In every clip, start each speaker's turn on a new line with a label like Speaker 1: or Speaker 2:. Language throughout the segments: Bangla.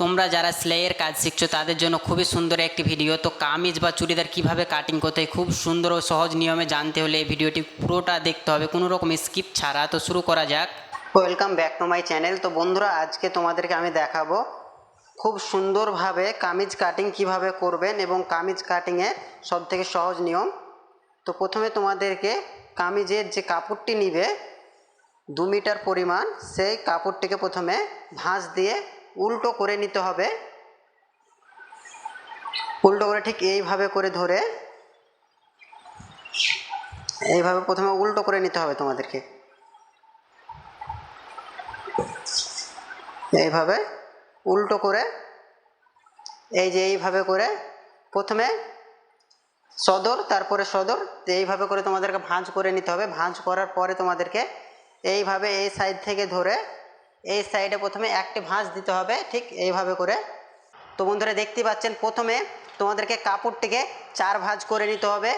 Speaker 1: তোমরা যারা সেলাইয়ের কাজ শিখছো, তাদের জন্য খুবই সুন্দর একটি ভিডিও। তো কামিজ বা চুড়িদার কীভাবে কাটিং করতে হয়, খুব সুন্দর ও সহজ নিয়মে জানতে হলে এই ভিডিওটি পুরোটা দেখতে হবে। কোনো রকম স্কিপ ছাড়া। তো শুরু করা যাক। Welcome back to my channel তো বন্ধুরা, আজকে তোমাদেরকে আমি দেখাবো খুব সুন্দরভাবে কামিজ কাটিং কীভাবে করবেন এবং কামিজ কাটিংয়ের সবথেকে সহজ নিয়ম। তো প্রথমে তোমাদেরকে কামিজের যে কাপড়টি নিবে, দু মিটার পরিমাণ, সেই কাপড়টিকে প্রথমে ভাঁজ দিয়ে উল্টো করে নিতে হবে। উল্টো করে ঠিক এইভাবে করে ধরে, এইভাবে প্রথমে উল্টো করে নিতে হবে তোমাদেরকে। এইভাবে উল্টো করে, এই যে এইভাবে করে প্রথমে সদর, তারপরে সদর, এইভাবে করে তোমাদেরকে ভাঁজ করে নিতে হবে। ভাঁজ করার পরে তোমাদেরকে এইভাবে এই সাইড থেকে ধরে এই সাইডে প্রথমে একটি ভাঁজ দিতে হবে, ঠিক এইভাবে করে। তো বন্ধুরা দেখতে পাচ্ছেন, প্রথমে তোমাদেরকে কাপড়টিকে চার ভাঁজ করে নিতে হবে,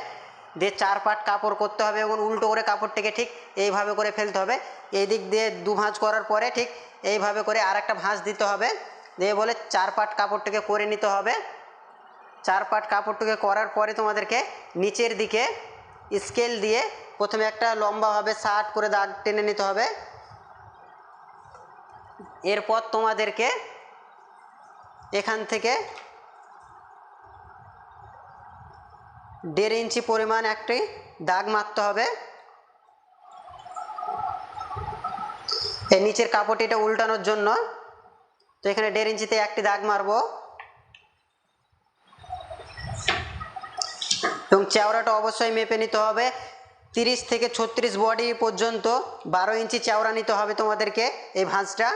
Speaker 1: দিয়ে চার পাট কাপড় করতে হবে এবং উল্টো করে কাপড়টিকে ঠিক এইভাবে করে ফেলতে হবে। এই দিক দিয়ে দু ভাঁজ করার পরে ঠিক এইভাবে করে আর একটা ভাঁজ দিতে হবে, দিয়ে বলে চার পাট কাপড়টিকে করে নিতে হবে। চার পাট কাপড়টিকে করার পরে তোমাদেরকে নিচের দিকে স্কেল দিয়ে প্রথমে একটা লম্বাভাবে শার্ট করে দাগ টেনে নিতে হবে। এরপর তোমাদেরকে এখান থেকে দেড় ইঞ্চি পরিমাণ একটি দাগ মারতে হবে। এই নিচের কাপড়টিটা উল্টানোর জন্য। তো এখানে দেড় ইঞ্চিতে একটি দাগ মারবো। এবং চেওড়াটা অবশ্যই মেপে নিতে হবে। তিরিশ থেকে ছত্রিশ বডি পর্যন্ত বারো ইঞ্চি চেওড়া নিতে হবে তোমাদেরকে এই ভাঁজটা।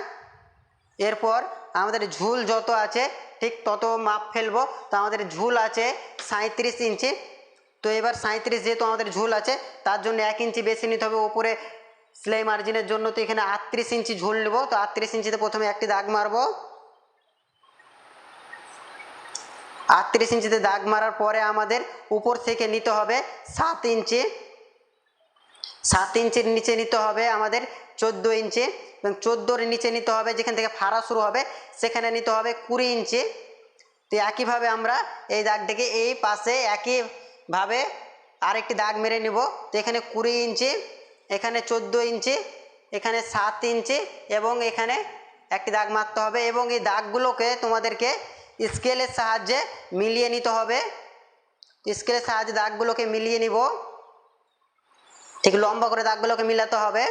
Speaker 1: এরপর আমাদের ঝুল যত আছে, ঠিক তত মাপ ফেলব। তো আমাদের ঝুল আছে সাঁত্রিশ ইঞ্চি। তো এবার সাঁত্রিশ যেহেতু আমাদের ঝুল আছে, তার জন্য এক ইঞ্চি বেশি নিতে হবে। ওপরে সেলাই মার্জিনের জন্য তো এখানে আটত্রিশ ইঞ্চি ঝুল নেব। তো আটত্রিশ ইঞ্চিতে প্রথমে একটি দাগ মারবো। আটত্রিশ ইঞ্চিতে দাগ মারার পরে আমাদের উপর থেকে নিতে হবে সাত ইঞ্চি। সাত ইঞ্চির নিচে নিতে হবে আমাদের চোদ্দ ইঞ্চি। চোদ্দোর নিচে নিতে হবে, যেখান থেকে ফাড়া শুরু হবে, সেখানে নিতে হবে কুড়ি ইঞ্চি। তো একইভাবে আমরা এই দাগটিকে এই পাশে একইভাবে আরেকটি দাগ মেরে নিব। তো এখানে কুড়ি ইঞ্চি, এখানে চোদ্দ ইঞ্চি, এখানে সাত ইঞ্চি এবং এখানে একটি দাগ মারতে হবে এবং এই দাগগুলোকে তোমাদেরকে স্কেলের সাহায্যে মিলিয়ে নিতে হবে। স্কেলের সাহায্যে দাগগুলোকে মিলিয়ে নিব। ঠিক লম্বা করে দাগগুলোকে মিলাতে হবে।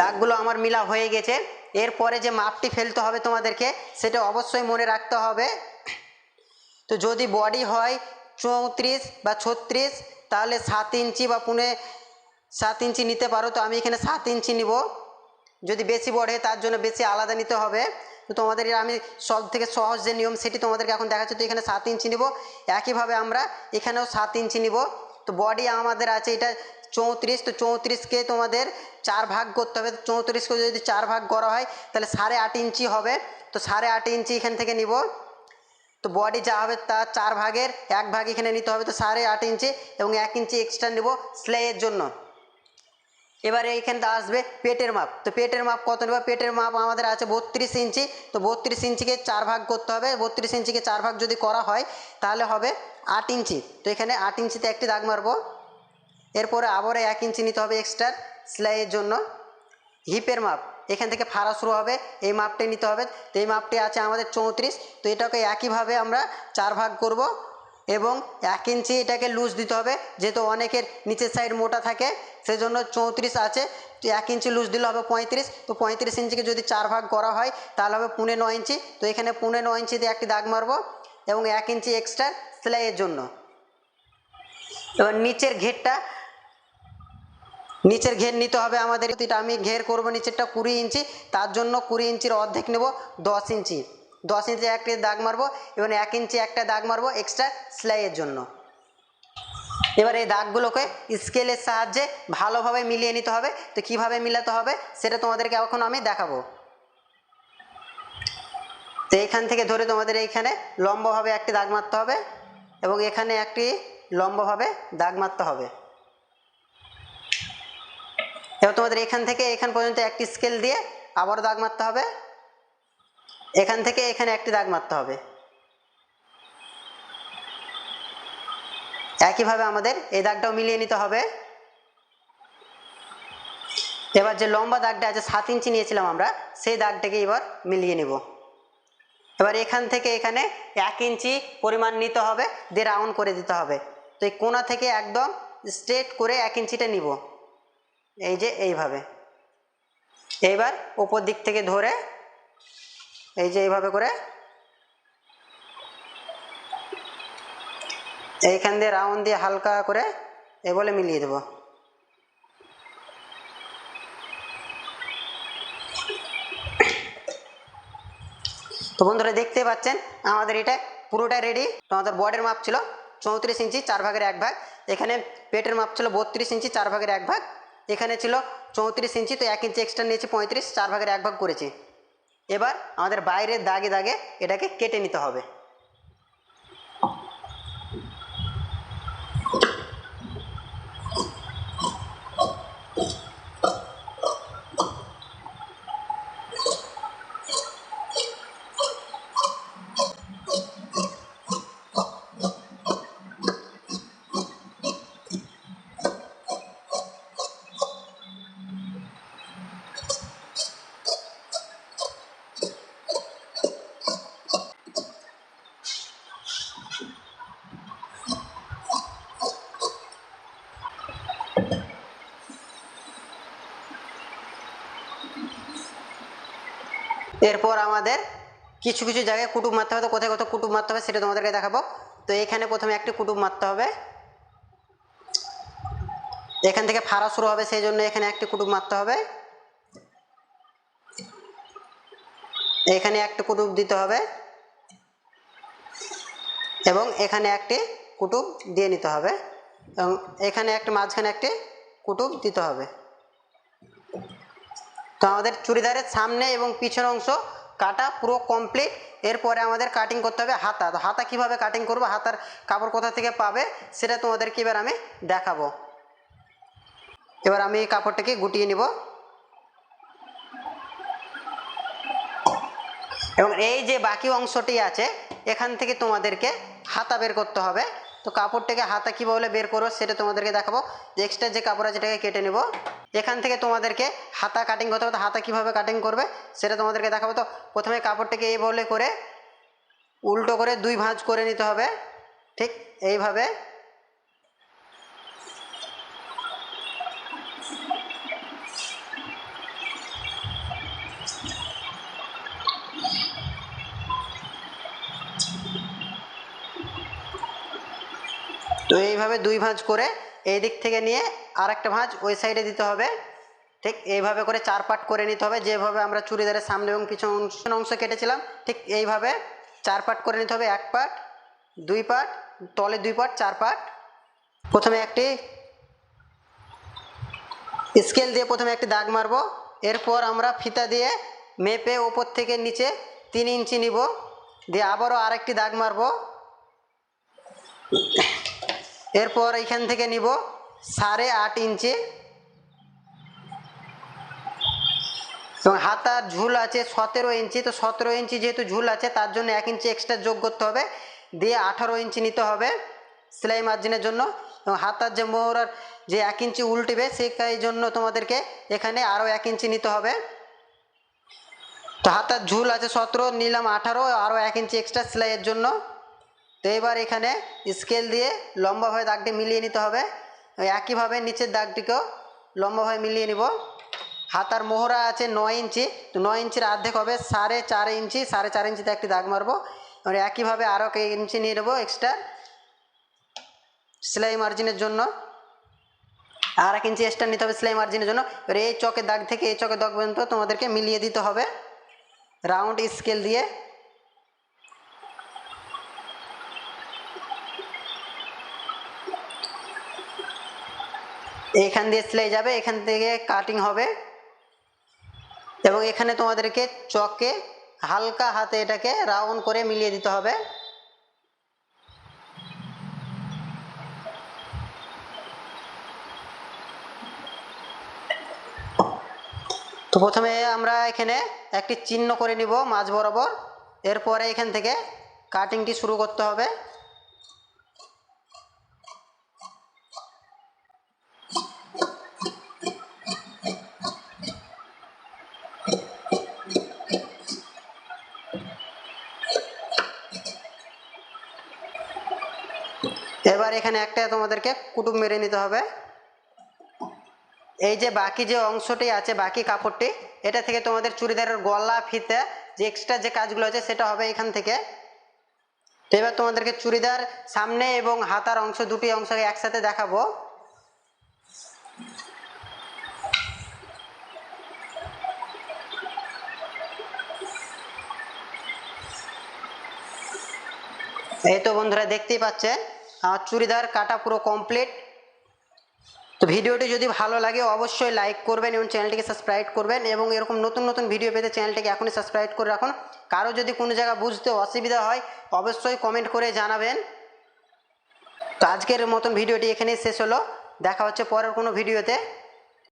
Speaker 1: দাগগুলো আমার মিলা হয়ে গেছে। এরপরে যে মাপটি ফেলতে হবে তোমাদেরকে, সেটা অবশ্যই মনে রাখতে হবে। তো যদি বডি হয় চৌত্রিশ বা ছত্রিশ, তাহলে সাত ইঞ্চি বা পুনে সাত ইঞ্চি নিতে পারো। তো আমি এখানে সাত ইঞ্চি নিব। যদি বেশি বড়ে তার জন্য বেশি আলাদা নিতে হবে। তো তোমাদের আমি সব থেকে সহজ যে নিয়ম, সেটি তোমাদেরকে এখন দেখাচ্ছি। তো এখানে সাত ইঞ্চি নিব। একইভাবে আমরা এখানেও সাত ইঞ্চি নিব। তো বডি আমাদের আছে, এটা চৌত্রিশ, তো চৌত্রিশকে তোমাদের চার ভাগ করতে হবে। চৌত্রিশকে যদি চার ভাগ করা হয়, তাহলে সাড়ে আট ইঞ্চি হবে। তো সাড়ে আট ইঞ্চি এখান থেকে নিব। তো বডি যা হবে তার চার ভাগের, এক ভাগ এখানে নিতে হবে, তো সাড়ে আট ইঞ্চি এবং এক ইঞ্চি এক্সট্রা নেব সেলাইয়ের জন্য। এবারে এইখানটা আসবে পেটের মাপ। তো পেটের মাপ কত নেবে? পেটের মাপ আমাদের আছে বত্রিশ ইঞ্চি। তো বত্রিশ ইঞ্চিকে চার ভাগ করতে হবে। বত্রিশ ইঞ্চিকে চার ভাগ যদি করা হয়, তাহলে হবে আট ইঞ্চি। তো এখানে আট ইঞ্চিতে একটি দাগ মারবো। এরপরে আবারও এক ইঞ্চি নিতে হবে এক্সট্রা সেলাইয়ের জন্য। হিপের মাপ, এখান থেকে ফাড়া শুরু হবে, এই মাপটি নিতে হবে। তো এই মাপটি আছে আমাদের চৌত্রিশ, তো এটাকে একইভাবে আমরা চার ভাগ করব এবং এক ইঞ্চি এটাকে লুজ দিতে হবে, যেহেতু অনেকের নিচের সাইড মোটা থাকে, সেজন্য চৌত্রিশ আছে। তো এক ইঞ্চি লুজ দিলে হবে পঁয়ত্রিশ, তো পঁয়ত্রিশ ইঞ্চিকে যদি চার ভাগ করা হয়, তাহলে হবে পুনে নয় ইঞ্চি। তো এখানে পুনে নয় ইঞ্চিতে একটি দাগ মারবো এবং এক ইঞ্চি এক্সট্রা সেলাইয়ের জন্য। এবার নিচের ঘেরটা নিচের ঘের নিতে হবে আমাদের এটা আমি ঘের করব নিচেরটা কুড়ি ইঞ্চি, তার জন্য কুড়ি ইঞ্চির অর্ধেক নেব দশ ইঞ্চি। দশ ইঞ্চি একটা দাগ মারবো, এবং এক ইঞ্চি একটা দাগ মারবো এক্সট্রা সেলাইয়ের জন্য। এবার এই দাগগুলোকে স্কেলের সাহায্যে ভালোভাবে মিলিয়ে নিতে হবে। তো কীভাবে মিলাতে হবে সেটা তোমাদেরকে এখন আমি দেখাবো। তো এইখান থেকে ধরে তোমাদের এইখানে লম্বভাবে একটি দাগ মারতে হবে, এবং এখানে একটি লম্বভাবে দাগ মারতে হবে। এবার তোমাদের এখান থেকে এখান পর্যন্ত একটি স্কেল দিয়ে আবারও দাগ মারতে হবে। এখান থেকে এখানে একটি দাগ মারতে হবে। একইভাবে আমাদের এই দাগটাও মিলিয়ে নিতে হবে। এবার যে লম্বা দাগটা আছে, সাত ইঞ্চি নিয়েছিলাম আমরা, সেই দাগটাকে এবার মিলিয়ে নিব। এবার এখান থেকে এখানে এক ইঞ্চি পরিমাণ নিতে হবে, দিয়ে রাউন্ড করে দিতে হবে। তো এই কোনা থেকে একদম স্ট্রেট করে এক ইঞ্চিটা নিব। এই যে এইভাবে। এইবার ওপর দিক থেকে ধরে এই যে এইভাবে করে। এইখান দিয়ে রাউন্ড দিয়ে হালকা করে এ বলে মিলিয়ে দেবো। তো বন্ধুরা দেখতে পাচ্ছেন, আমাদের এটা পুরোটা রেডি তো আমাদের বডের মাপ ছিল চৌত্রিশ ইঞ্চি, চার ভাগের এক ভাগ। এখানে পেটের মাপ ছিল বত্রিশ ইঞ্চি, চার ভাগের এক ভাগ। এখানে ছিল চৌত্রিশ ইঞ্চি, তো এক ইঞ্চি এক্সট্রা নিয়েছি পঁয়ত্রিশ, চার ভাগের এক ভাগ করেছি। এবার আমাদের বাইরের দাগে দাগে এটাকে কেটে নিতে হবে। এরপর আমাদের কিছু কিছু জায়গায় কুটুম মারতে হবে। তো কোথায় কোথায় কুটুম মারতে হবে সেটা তোমাদেরকে দেখাবো। তো এখানে প্রথমে একটি কুটুম মারতে হবে। এখান থেকে ফাড়া শুরু হবে, সেই জন্য এখানে একটি কুটুম মারতে হবে। এখানে একটি কুটুম দিতে হবে এবং এখানে একটি কুটুম দিয়ে নিতে হবে এবং এখানে একটি মাঝখানে একটি কুটুম দিতে হবে। তো আমাদের চুড়িদারের সামনে এবং পিছন অংশ কাটা পুরো কমপ্লিট এরপরে আমাদের কাটিং করতে হবে হাতা। তো হাতা কীভাবে কাটিং করব? হাতার কাপড় কোথা থেকে পাবে? সেটা তোমাদেরকে এবার আমি দেখাবো। এবার আমি কাপড়টাকে গুটিয়ে নিব। এবং এই যে বাকি অংশটি আছে, এখান থেকে তোমাদেরকে হাতা বের করতে হবে। তো কাপড়টাকে হাতা কীভাবে বের করব সেটা তোমাদেরকে দেখাবো। এক্সট্রা যে কাপড় আছে এটাকে কেটে নেব। এখান থেকে তোমাদেরকে হাতা কাটিং করতে হবে। হাতা কীভাবে কাটিং করবে সেটা তোমাদেরকে দেখাবো। তো প্রথমে কাপড়টাকে এইভাবে করে উল্টো করে দুই ভাঁজ করে নিতে হবে। ঠিক এইভাবে তো এইভাবে দুই ভাঁজ করে এই দিক থেকে নিয়ে আর একটা ভাঁজ ওই সাইডে দিতে হবে। ঠিক এইভাবে করে চার পাট করে নিতে হবে। যেভাবে আমরা চুড়িদারের সামনে এবং পিছন অংশ কেটেছিলাম, ঠিক এইভাবে চার পাট করে নিতে হবে। এক পাট, দুই পাট, তলে দুই পাট, চার পাট। প্রথমে একটি স্কেল দিয়ে প্রথমে একটি দাগ মারবো। এরপর আমরা ফিতা দিয়ে মেপে ওপর থেকে নিচে তিন ইঞ্চি নিব। দিয়ে আবারও আরেকটি দাগ মারবো। এরপর এইখান থেকে নিব সাড়ে আট ইঞ্চি। এবং হাতার ঝুল আছে সতেরো ইঞ্চি, তো সতেরো ইঞ্চি যেহেতু ঝুল আছে, তার জন্য এক ইঞ্চি এক্সট্রা যোগ করতে হবে। দিয়ে আঠারো ইঞ্চি নিতে হবে সেলাই মার্জিনের জন্য। এবং হাতার যে মোহরার যে এক ইঞ্চি উল্টিবে সেই জন্য তোমাদেরকে এখানে আরও এক ইঞ্চি নিতে হবে। তো হাতার ঝুল আছে সতেরো, নিলাম আঠারো আরও এক ইঞ্চি এক্সট্রা সেলাইয়ের জন্য। তো এবার এখানে স্কেল দিয়ে লম্বাভাবে দাগটি মিলিয়ে নিতে হবে। একইভাবে নিচের দাগটিকেও লম্বাভাবে মিলিয়ে নিব। হাতার মোহরা আছে নয় ইঞ্চি। তো নয় ইঞ্চির অর্ধেক হবে সাড়ে চার ইঞ্চি। সাড়ে চার ইঞ্চিতে একটি দাগ মারবো। এবার একইভাবে আরও এক ইঞ্চি নিয়ে নেব এক্সট্রা সেলাই মার্জিনের জন্য। আর এক ইঞ্চি এক্সট্রা নিতে হবে সেলাই মার্জিনের জন্য। এবার এই চকের দাগ থেকে এই চকের দাগ পর্যন্ত তোমাদেরকে মিলিয়ে দিতে হবে। রাউন্ড স্কেল দিয়ে এইখান দিয়ে সেলাই যাবে, এখান থেকে কাটিং হবে। এবং এখানে তোমাদেরকে চকে হালকা হাতে এটাকে রাউন্ড করে মিলিয়ে দিতে হবে। তো প্রথমে আমরা এখানে একটি চিহ্ন করে নিব মাঝ বরাবর। এরপরে এখান থেকে কাটিংটি শুরু করতে হবে। এবার এখানে একটা তোমাদেরকে কুটুম মেরে নিতে হবে। এই যে বাকি যে অংশটি আছে, বাকি কাপড়টি, এটা থেকে তোমাদের চুড়িদারের গলা, ফিতে যে এক্সট্রা যে কাজগুলো আছে, সেটা হবে এখান থেকে। তো এবার তোমাদেরকে চুড়িদার সামনে এবং হাতার অংশ, দুটি অংশকে একসাথে দেখাবো। এই তো বন্ধুরা, দেখতেই পাচ্ছেন। চুড়িদার কাটা পুরো কমপ্লিট তো ভিডিওটি যদি ভালো লাগে, অবশ্যই লাইক করবেন এবং চ্যানেলটিকে সাবস্ক্রাইব করবেন এবং এরকম নতুন নতুন ভিডিও পেতে চ্যানেলটিকে এখনই সাবস্ক্রাইব করে রাখুন। কারও যদি কোনো জায়গা বুঝতে অসুবিধা হয়, অবশ্যই কমেন্ট করে জানাবেন। তো আজকের মতন ভিডিওটি এখানেই শেষ হলো। দেখা হচ্ছে পরের কোনো ভিডিওতে